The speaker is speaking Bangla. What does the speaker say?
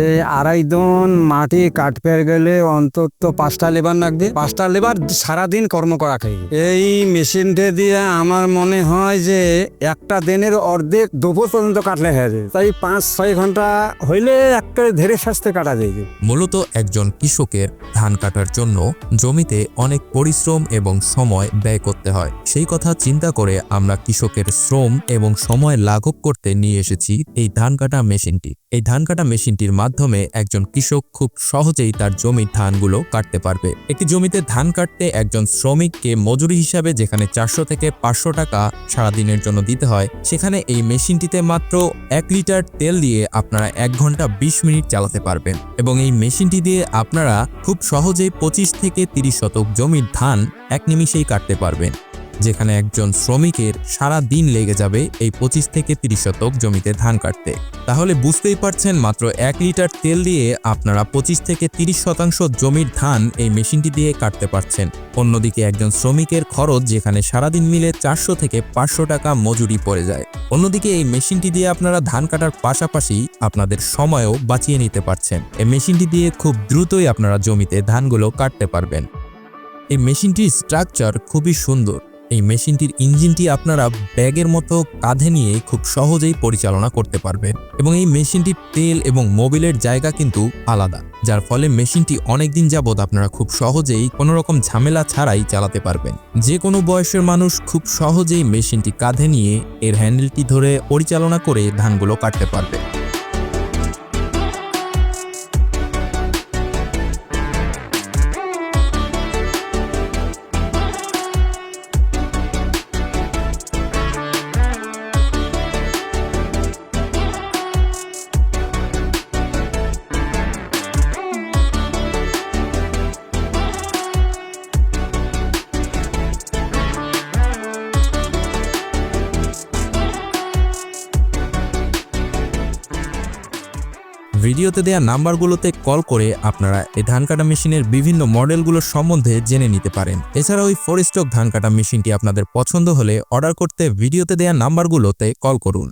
এই আড়াই দন মাটি কাটতে গেলে অন্তত পাঁচটা লেবার লাগবে। পাঁচটা লেবার সারাদিন কর্ম করা খাই। এই মেশিনটা দিয়ে আমার মনে হয় যে একটা দিনের অর্ধেক দুপুর পর্যন্ত কাটলে হয়ে যায়। তাই পাঁচ, ছয় ঘণ্টা হইলে একটা ধীরে সাজতে কাটা যায়। মূলত একজন কৃষকের ধান কাটার জন্য জমিতে অনেক পরিশ্রম এবং সময় ব্যয় করতে হয়। সেই কথা চিন্তা করে আমরা কৃষকের শ্রম এবং সময় লাঘব করতে নিয়ে এসেছি এই ধান কাটা মেশিনটি। এই ধান কাটা মেশিনটির মাধ্যমে একজন কৃষক খুব সহজেই তার জমির ধানগুলো কাটতে পারবে। একটি জমিতে ধান কাটতে একজন শ্রমিককে মজুরি হিসাবে যেখানে চারশো থেকে পাঁচশো টাকা সারাদিনের জন্য দিতে হয়, সেখানে এই মেশিনটিতে মাত্র এক লিটার তেল দিয়ে আপনারা এক ঘণ্টা বিশ মিনিট চালাতে পারবেন। এবং এই মেশিনটি দিয়ে আপনারা খুব সহজেই পঁচিশ থেকে তিরিশ শতক জমির ধান এক নিমিষেই কাটতে পারবেন। যেখানে একজন শ্রমিকের সারা দিন লেগে যাবে এই পঁচিশ থেকে তিরিশ শতক জমিতে ধান কাটতে। তাহলে বুঝতেই পারছেন মাত্র এক লিটার তেল দিয়ে আপনারা পঁচিশ থেকে তিরিশ শতাংশ জমির ধান এই মেশিনটি দিয়ে কাটতে পারছেন। অন্যদিকে একজন শ্রমিকের খরচ যেখানে সারাদিন মিলে চারশো থেকে পাঁচশো টাকা মজুরি পড়ে যায়। অন্যদিকে এই মেশিনটি দিয়ে আপনারা ধান কাটার পাশাপাশি আপনাদের সময়ও বাঁচিয়ে নিতে পারছেন। এই মেশিনটি দিয়ে খুব দ্রুতই আপনারা জমিতে ধানগুলো কাটতে পারবেন। এই মেশিনটির স্ট্রাকচার খুবই সুন্দর। এই মেশিনটির ইঞ্জিনটি আপনারা ব্যাগের মতো কাঁধে নিয়ে খুব সহজেই পরিচালনা করতে পারবেন এবং এই মেশিনটির তেল এবং মোবিলের জায়গা কিন্তু আলাদা, যার ফলে মেশিনটি অনেকদিন যাবৎ আপনারা খুব সহজেই কোনো রকম ঝামেলা ছাড়াই চালাতে পারবেন। যে কোনো বয়সের মানুষ খুব সহজেই মেশিনটি কাঁধে নিয়ে এর হ্যান্ডেলটি ধরে পরিচালনা করে ধানগুলো কাটতে পারবে। ভিডিওতে দেওয়া নাম্বারগুলোতে কল করে আপনারা এই ধান কাটা মেশিনের বিভিন্ন মডেলগুলোর সম্বন্ধে জেনে নিতে পারেন। এছাড়া ওই ফোর স্টক ধান কাটা মেশিনটি আপনাদের পছন্দ হলে অর্ডার করতে ভিডিওতে দেওয়া নাম্বারগুলোতে কল করুন।